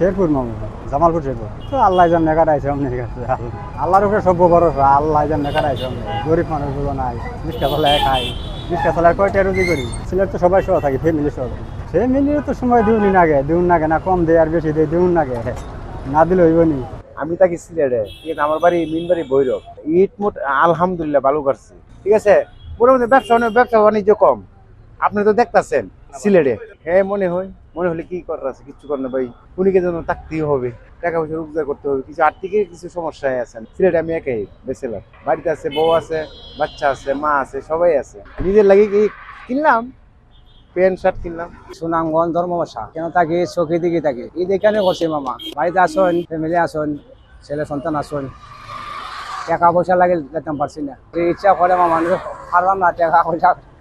শেরপুর মামু জামালপুর শেরপুর। তো আল্লাহ জান নেকার অমনি কাছে আল্লাহর উপরে সভ্য ভরসা, আল্লাহ জান নেকার আইছে অমনি। গরিব মানুষগুলো নাই, রিক্সা চালায় খাই রিক্সা চালায় কয়টা রুজি করি? সিলেট তো সবাই সহ থাকি ফ্যামিলি সহ ফ্যামিলির তো সময় দিউনি নাগে দিউন নাগে না কম দেয় আর বেশি দেয়, দিউন নাগে না দিলে হইব নি। আমি থাকি সিলেটে, ঠিক আছে, আমার বাড়ি মিন বাড়ি ভৈরব। ইট আলহামদুলিল্লাহ ভালো করছে। ঠিক আছে, মোটামুটি ব্যবসা ব্যবসা বাণিজ্য কম। আপনি তো দেখতাছেন, সিলেটে। হ্যাঁ মনে হয়। মনে হলে কি করার আছে? কিছু করার না ভাই। উনিকে যেন থাকতেই হবে, টাকা পয়সা রোজগার করতে হবে, কিছু আর্থিক কিছু সমস্যায় আছেন। সিলেটে আমি একাই বেসেলাম বাড়িতে আছে, বউ আছে, বাচ্চা আছে, মা আছে, সবাই আছে। নিজের লাগে কি কিনলাম? প্যান্ট, শার্ট কিনলাম। সুনামগঞ্জ ধর্মবাসা। কেন থাকি চকি দিকে থাকি ঈদ এখানে করছি মামা? বাড়িতে আসুন ফ্যামিলি আসুন, ছেলে সন্তান আসুন। টাকা পয়সা লাগে, যেতাম পারছি না। ইচ্ছা করে মামা পারলাম না, টাকা পয়সা।